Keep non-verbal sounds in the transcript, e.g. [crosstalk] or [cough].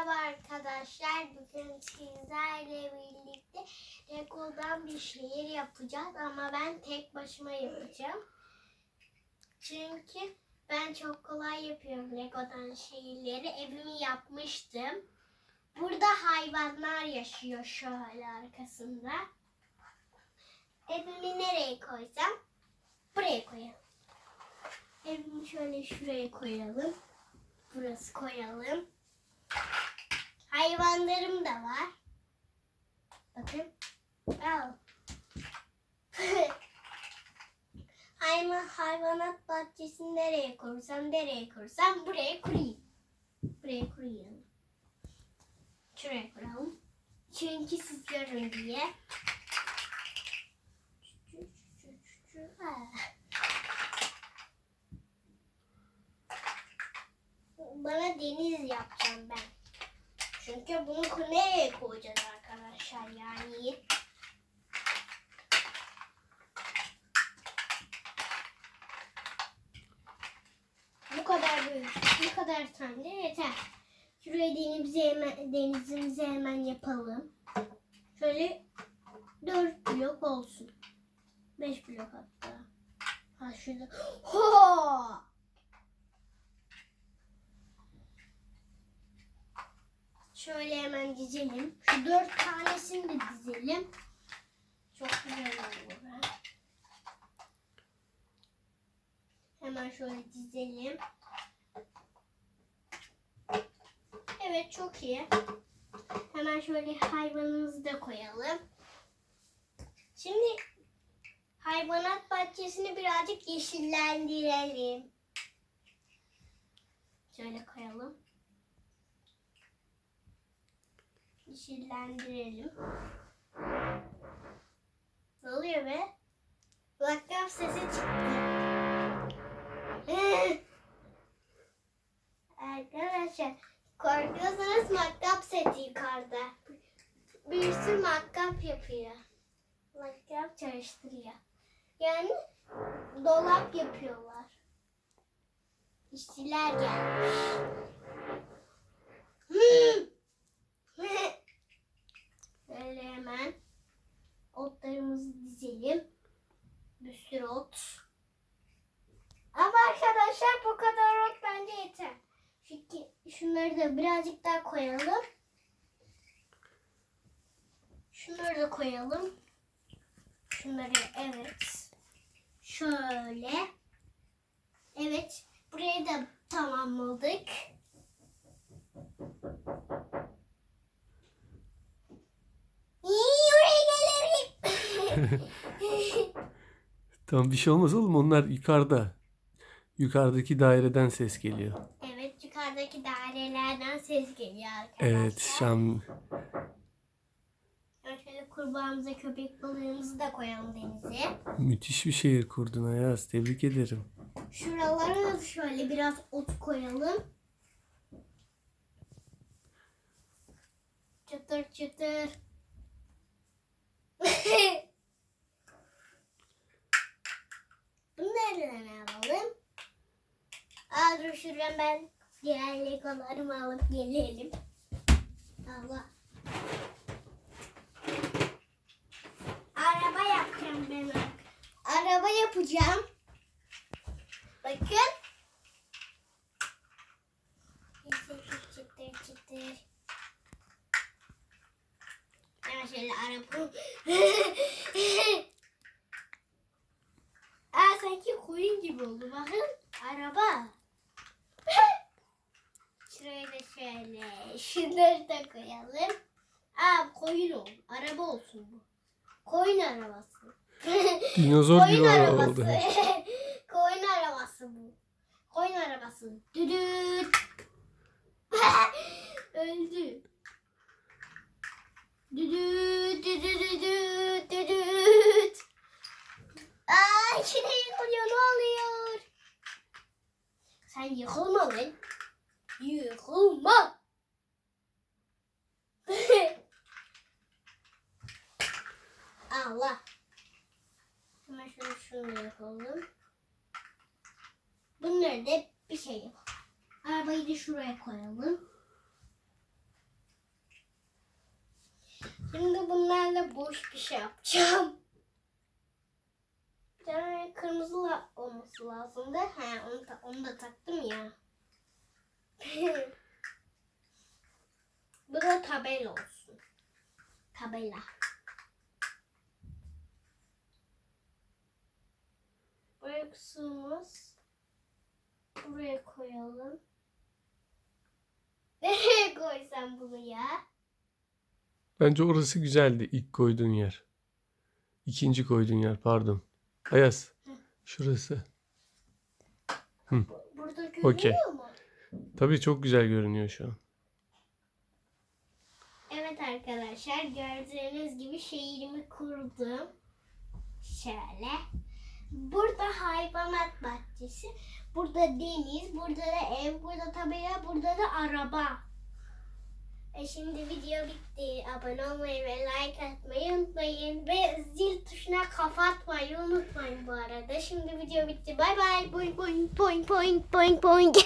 Merhaba arkadaşlar. Bugün sizlerle birlikte Lego'dan bir şehir yapacağız ama ben tek başıma yapacağım. Çünkü ben çok kolay yapıyorum Lego'dan şehirleri. Evimi yapmıştım. Burada hayvanlar yaşıyor şöyle arkasında. Evimi nereye koysam? Buraya koyalım. Evimi şöyle şuraya koyalım. Burası koyalım. Hayvanlarım da var. Bakın. Al. [laughs] Hayvan, hayvanat bahçesini nereye kursam, nereye kursam buraya kurayım. Buraya kurayım. Şuraya kuralım. Çünkü siz görün diye. Bana deniz yapacağım ben. Çünkü bunu nereye koyacağız arkadaşlar yani? Bu kadar büyük, bu kadar tane de yeter. Şuraya denizimizi hemen, denizimizi hemen yapalım. Şöyle dört blok olsun. Beş blok hatta. Ha şurada. Ho! Şöyle hemen dizelim. Şu dört tanesini de dizelim. Çok güzel olur. Hemen şöyle dizelim. Evet çok iyi. Hemen şöyle hayvanımızı da koyalım. Şimdi hayvanat bahçesini birazcık yeşillendirelim. Şöyle koyalım. Yeşillendirelim. Ne oluyor be? Kulaklık sesi çıktı. [laughs] Arkadaşlar korkuyorsanız matkap seti yukarıda. Birisi matkap yapıyor. Matkap çalıştırıyor. Yani dolap yapıyorlar. İşçiler gelmiş. Hmm. Böyle hemen otlarımızı dizelim. Bir sürü ot. Ama arkadaşlar bu kadar ot bence yeter. Çünkü şunları da birazcık daha koyalım. Şunları da koyalım. Şunları evet. Şöyle. Evet. Burayı da tamamladık. [laughs] Tamam bir şey olmaz oğlum onlar yukarıda. Yukarıdaki daireden ses geliyor. evet yukarıdaki dairelerden ses geliyor arkadaşlar. Evet Şam Şöyle kurbağamıza köpek balığımızı da koyalım denize. müthiş bir şehir kurdun Ayaz. Tebrik ederim. Şuralara da şöyle biraz ot koyalım. Çıtır çıtır. [laughs] Bunları ne alalım? Aa dur şuradan ben diğer legolarımı alıp gelelim. Allah. Araba yapacağım ben. Araba yapacağım. Bakın. Çıtır çıtır çıtır. Ben şöyle araba. [laughs] Aa sanki koyun gibi oldu bakın. Araba. Şuraya da şöyle. Şunları da koyalım. Aa koyun oldu. Araba olsun bu. Koyun arabası. [laughs] Dinozor gibi Koyun araba arabası. oldu. [laughs] Koyun arabası bu. Koyun arabası. Düdüt. [laughs] Öldü. Düdüt, düdüt, düdüt. Aa, içine yıkılıyor. Ne oluyor? Sen yıkılma Yıkılmam. [laughs] Allah. Hemen şunu şunu yapalım. Bunları da bir şey yapalım. Arabayı da şuraya koyalım. Şimdi bunlarla boş bir şey yapacağım. Bir tane kırmızı olması lazımdı. He, onu, da, onu da taktım ya. Bu da tabela olsun. Tabela. Buraya kısmımız. Buraya koyalım. [laughs] Nereye koysam bunu ya? Bence orası güzeldi ilk koyduğun yer. İkinci koyduğun yer pardon. Ayaz. Şurası. Burada görünüyor Okey. Tabii çok güzel görünüyor şu an. Evet arkadaşlar gördüğünüz gibi şehrimi kurdum. Şöyle. Burada hayvanat bahçesi, burada deniz, burada da ev, burada tabela, burada da araba. E şimdi video bitti. Abone olmayı ve like atmayı unutmayın. Ve zil tuşuna kafa atmayı unutmayın bu arada. Şimdi video bitti. Bay bay. Boing boing boing boing boing boing.